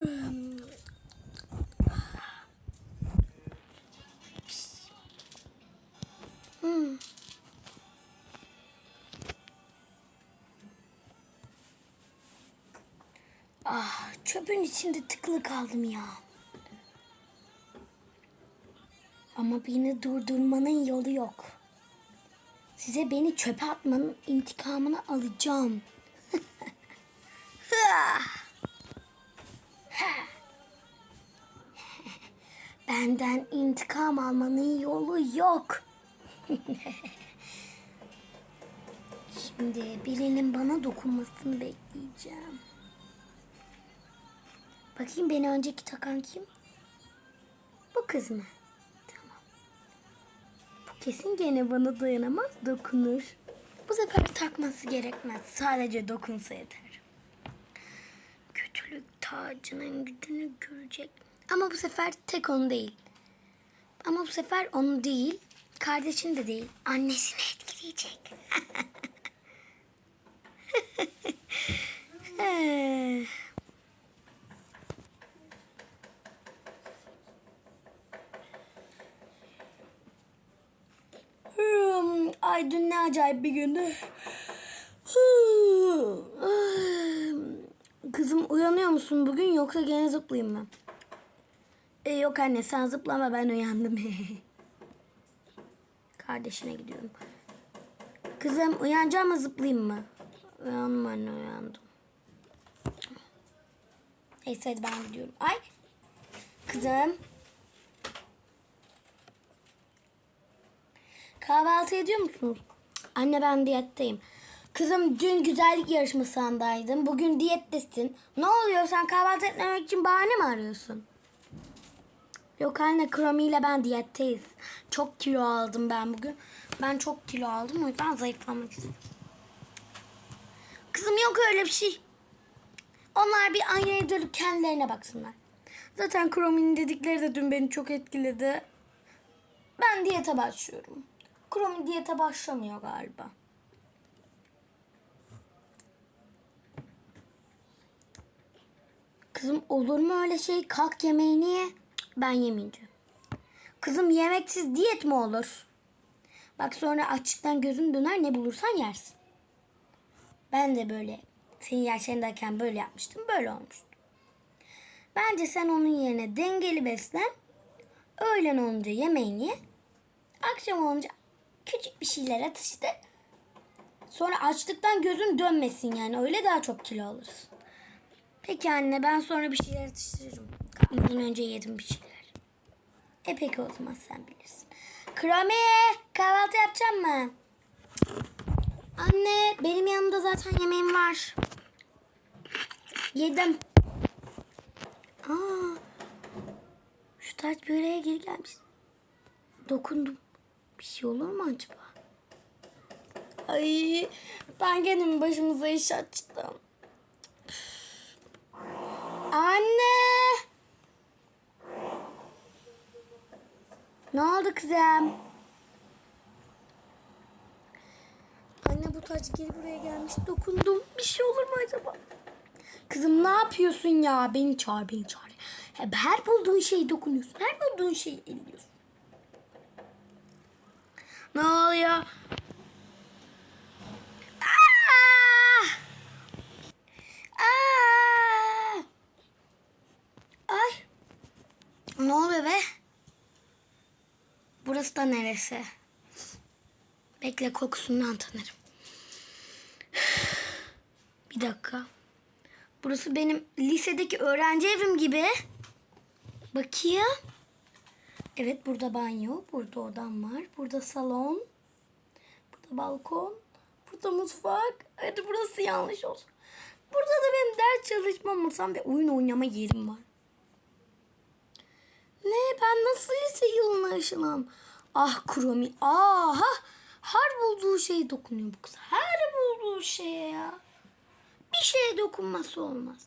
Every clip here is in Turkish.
Hmm. Ah, çöpün içinde tıkılı kaldım ya. Ama beni durdurmanın yolu yok. Size beni çöpe atmanın intikamını alacağım. Benden intikam almanın yolu yok. Şimdi birinin bana dokunmasını bekleyeceğim. Bakayım beni önceki takan kim? Bu kız mı? Tamam. Bu kesin gene bana dayanamaz dokunur. Bu sefer takması gerekmez. Sadece dokunsa yeter. Kötülük tacının gücünü görecek. Ama bu sefer tek onu değil. Ama bu sefer onu değil, kardeşini de değil, annesini etkileyecek. Ay dün ne acayip bir gündü. Kızım uyanıyor musun bugün yoksa gene zıplayayım mı? E, yok anne sen zıplama ben uyandım. Kardeşine gidiyorum. Kızım uyanacağım mı zıplayayım mı? Uyandım anne uyandım. Neyse hadi ben gidiyorum. Ay. Kızım. Kahvaltı ediyor musunuz? Anne ben diyetteyim. Kızım dün güzellik yarışmasındaydım. Bugün diyettesin. Ne oluyor sen kahvaltı etmemek için bahane mi arıyorsun? Yok anne Kromi ile ben diyetteyiz. Çok kilo aldım ben bugün. Ben çok kilo aldım o yüzden zayıflamak istedim. Kızım yok öyle bir şey. Onlar bir aynaya dönüp kendilerine baksınlar. Zaten Kromi'nin dedikleri de dün beni çok etkiledi. Ben diyete başlıyorum. Kromi diyete başlamıyor galiba. Kızım olur mu öyle şey? Kalk yemeğini ye. Ben yemeyeceğim. Kızım yemeksiz diyet mi olur? Bak sonra açlıktan gözün döner ne bulursan yersin. Ben de böyle senin yaşlarındayken böyle yapmıştım. Böyle olmuştu. Bence sen onun yerine dengeli beslen. Öğlen olunca yemeğini ye. Akşam olunca küçük bir şeyler atıştır. Sonra açlıktan gözün dönmesin yani. Öyle daha çok kilo alırsın. Peki anne ben sonra bir şeyler atıştırırım. Kalkmadan önce yedim bir şeyler. E peki o zaman sen bilirsin. Krami kahvaltı yapacağım mı? Anne benim yanımda zaten yemeğim var. Yedim. Aa, şu taç böreğe geri gelmiş. Dokundum. Bir şey olur mu acaba? Ay ben kendim başımıza iş açtım. Anne! Ne oldu kızım? Anne bu taç geri buraya gelmiş. Dokundum. Bir şey olur mu acaba? Kızım ne yapıyorsun ya? Beni çağır, beni çağır. Her bulduğun şeyi dokunuyorsun. Her bulduğun şeyi elliyorsun. Ne oluyor? Aa! Aa! Ay. Ne oluyor be? Burası da neresi? Bekle kokusundan tanırım. Bir dakika. Burası benim lisedeki öğrenci evim gibi. Bakayım. Evet burada banyo, burada odam var, burada salon, burada balkon, burada mutfak. Hadi burası yanlış olsun. Burada da benim ders çalışma masam ve oyun oynama yerim var. Ne ben nasıl lise yılına ışınam? Ah Kromi aha her bulduğu şeye dokunuyor bu kız. Her bulduğu şeye ya. Bir şeye dokunması olmaz.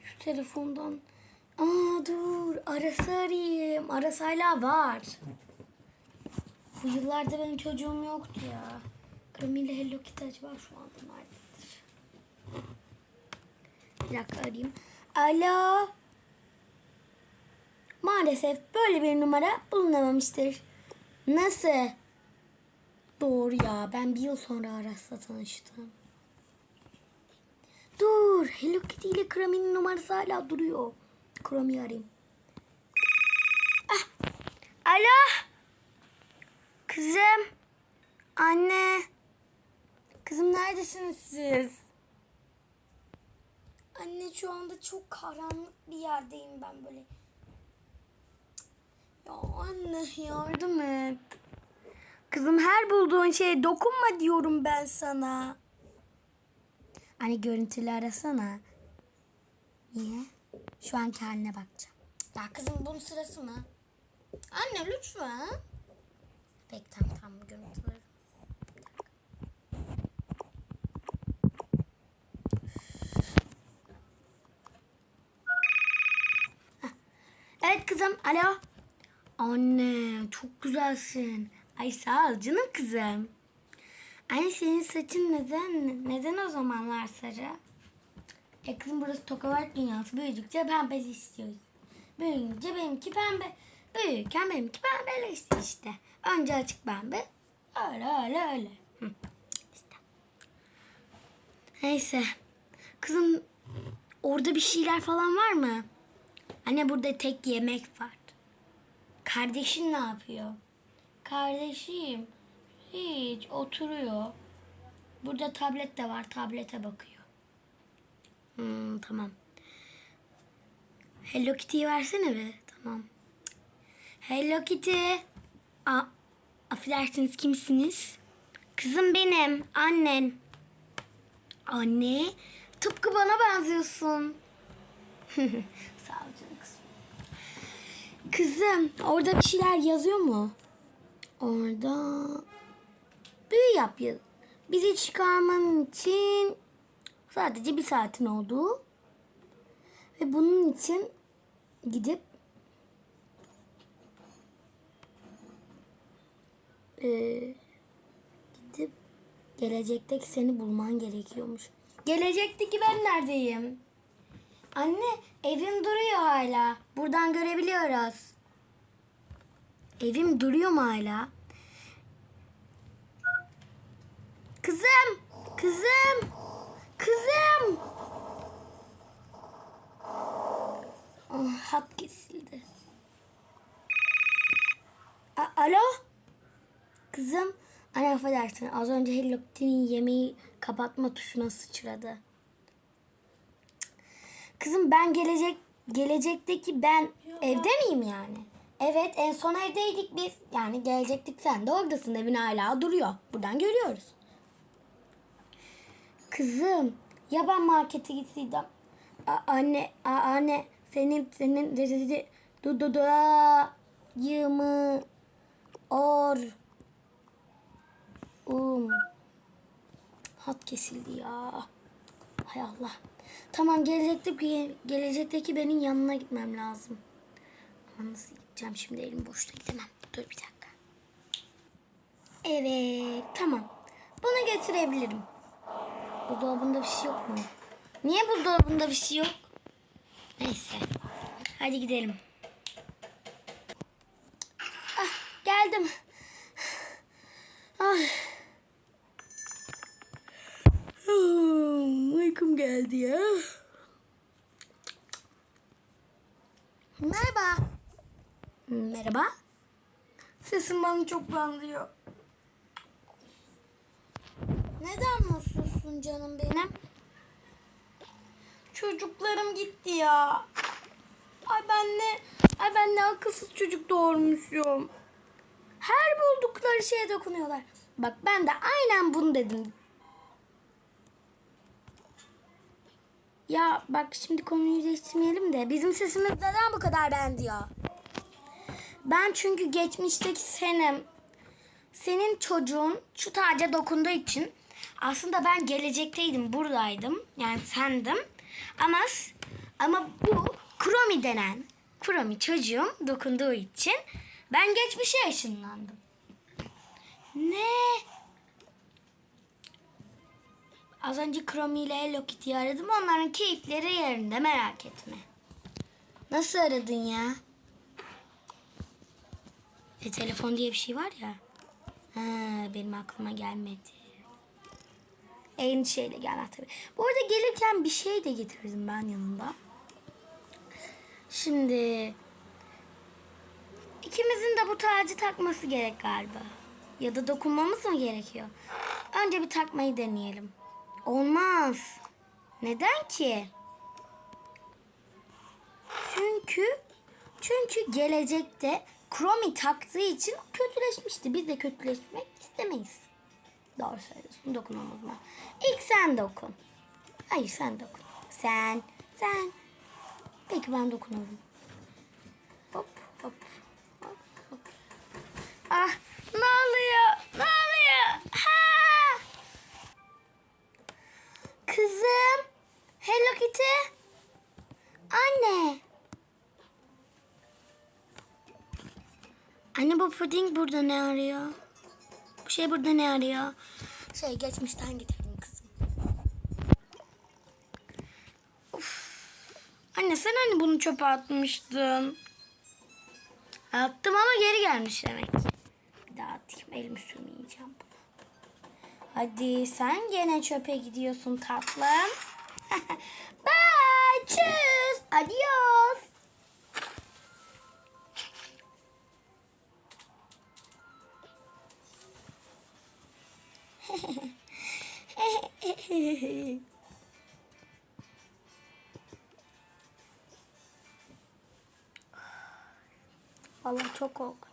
Şu telefondan. Aa dur Arası arayayım. Arası hala var. Bu yıllarda benim çocuğum yoktu ya. Grammy Hello Kitty acaba şu anda nerededir? Bir dakika arayayım. Alo. Maalesef böyle bir numara bulunamamıştır. Nasıl? Doğru ya. Ben bir yıl sonra Aras'la tanıştım. Dur. Hello Kitty ile Grammy'nin numarası hala duruyor. Grammy'yi arayayım. Ah. Alo. Kızım. Anne. Kızım neredesiniz siz? Anne şu anda çok karanlık bir yerdeyim ben böyle. Ya anne yardım et. Kızım her bulduğun şeye dokunma diyorum ben sana. Anne görüntülü arasana. Niye? Şu an haline bakacağım. Ya kızım bunun sırası mı? Anne lütfen. Tamam tamam görüntüleri. Evet kızım alo. Anne çok güzelsin. Ay sağ ol canım kızım. Anne senin saçın neden neden o zamanlar sarı? E kızım burası tokavar dünyası. Büyüdükçe pembeli istiyoruz. Büyüyünce benimki pembe. Büyürken benimki pembeleşti işte. Önce açık pembe. Öyle öyle öyle. İşte. Neyse. Kızım orada bir şeyler falan var mı? Anne burada tek yemek var. Kardeşin ne yapıyor? Kardeşim hiç oturuyor. Burada tablet de var. Tablete bakıyor. Hmm, tamam. Hello Kitty'yi versene be. Tamam. Hello Kitty. A affedersiniz kimsiniz? Kızım benim. Annen. Anne. Tıpkı bana benziyorsun. Sağ ol canım kızım. Kızım orada bir şeyler yazıyor mu? Orada büyü yap yaz. Bizi çıkarman için sadece bir saatin olduğu ve bunun için gidip eee, gidip gelecekteki seni bulman gerekiyormuş. Gelecekteki ben neredeyim? Anne evim duruyor hala. Buradan görebiliyoruz. Evim duruyor mu hala? Kızım! Kızım! Kızım! Ah, hat kesildi. A- Alo? Kızım, anne affedersin. Az önce Hello Kitty'nin yemeği kapatma tuşuna sıçradı. Kızım ben gelecek gelecekteki ben evde miyim yani? Evet en son evdeydik biz. Yani gelecektik sen de oradasın evin hala duruyor. Buradan görüyoruz. Kızım ya ben markete gitseydim. A- anne a- anne senin senin du du da yımı or um hat kesildi ya. Hay Allah. Tamam gelecekteki gelecekteki benim yanına gitmem lazım. Ama nasıl gideceğim şimdi elim boşta gidemem. Dur bir dakika. Evet tamam. Bunu getirebilirim. Buzdolabında bir şey yok mu? Niye buzdolabında bir şey yok? Neyse. Hadi gidelim. Ah, geldim. Ah. Hmm, Uykum geldi ya. Merhaba. Merhaba. Sesim bana çok benziyor. Neden mutsuzsun canım benim? Çocuklarım gitti ya. Ay ben ne, ay ben ne akılsız çocuk doğurmuşum. Her buldukları şeye dokunuyorlar. Bak ben de aynen bunu dedim. Ya bak şimdi konuyu değiştirmeyelim de bizim sesimiz neden bu kadar benziyor? Ben çünkü geçmişteki senim, senin çocuğun şu taca dokunduğu için aslında ben gelecekteydim, buradaydım. Yani sendim. Ama ama bu Kromi denen Kurami çocuğum dokunduğu için ben geçmişe ışınlandım. Ne? Az önce Chromie ile Hello Kitty'yi aradım. Onların keyifleri yerinde merak etme. Nasıl aradın ya? E, telefon diye bir şey var ya. Ha, benim aklıma gelmedi. Endişeyle gel tabii. Bu arada gelirken bir şey de getirdim ben yanımda. Şimdi ikimizin de bu tacı takması gerek galiba. Ya da dokunmamız mı gerekiyor? Önce bir takmayı deneyelim. Olmaz. Neden ki? Çünkü çünkü gelecekte Chromie taktığı için kötüleşmişti. Biz de kötüleşmek istemeyiz. Doğru söylüyorsun. Dokunmamız var. İlk sen dokun. Hayır sen dokun. Sen. Sen. Peki ben dokunalım. Hop hop. Hop hop. Ah Kızım. Hello Kitty. Anne. Anne bu puding burada ne arıyor? Bu şey burada ne arıyor? Şey geçmişten getirdim kızım. Uf. Anne sen hani bunu çöpe atmıştın. Attım ama geri gelmiş demek. Bir daha atayım elimi sürmeyeceğim buna. Hadi sen gene çöpe gidiyorsun tatlım. Bye. Tschüss. Adios. Vallahi çok korkunç.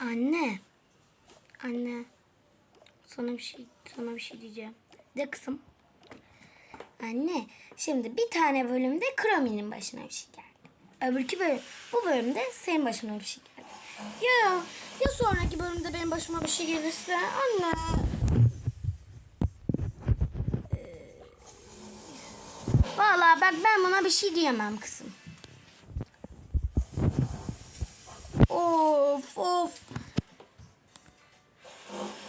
Anne. Anne. Sana bir şey sana bir şey diyeceğim. De kızım. Anne, şimdi bir tane bölümde Kromi'nin başına bir şey geldi. Öbürkü bölüm, bu bölümde senin başına bir şey geldi. Ya, ya sonraki bölümde benim başıma bir şey gelirse anne. Ee, Vallahi bak ben buna bir şey diyemem kızım. Of of. Oh.